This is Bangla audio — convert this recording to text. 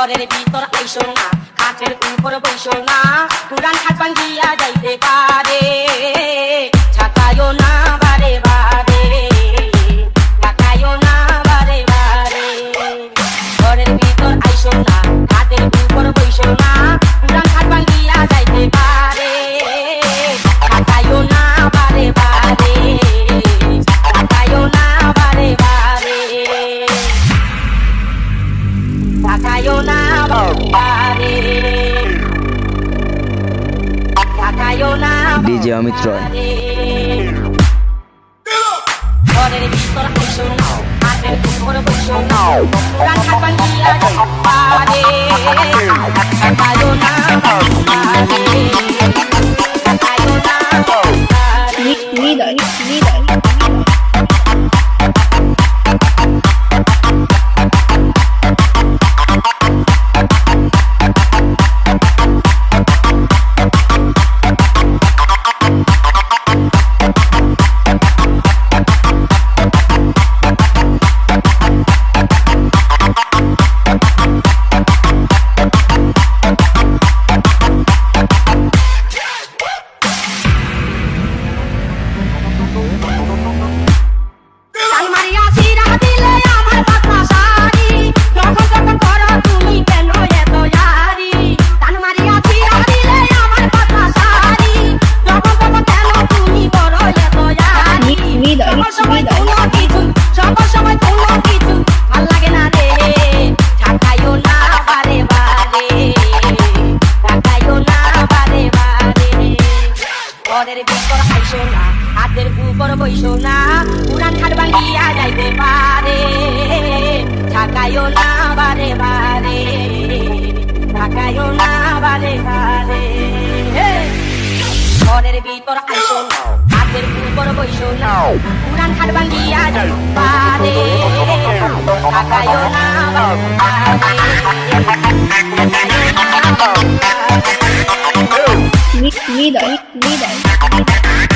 ঘরের ভিতর আইসো না কাঠের উপর বৈশো না। পুরান খাট ভাঙ্গিয়া ডিজে অমিত রয় বারে। Oh. ঘরের ভিতর আইসো না। হাতের উপর বইসো না। পুরান খাট ভাঙ্গিয়া যাইতে পারে। ঢাকাইও না, বারে বারে। ঢাকাইও না, বারে বারে। ঘরের ভিতর আইসো না। হাতের উপর বইসো না। পুরান খাট ভাঙ্গিয়া যাইতে পারে। ঢাকাইও না বারে। ঢাকাইও না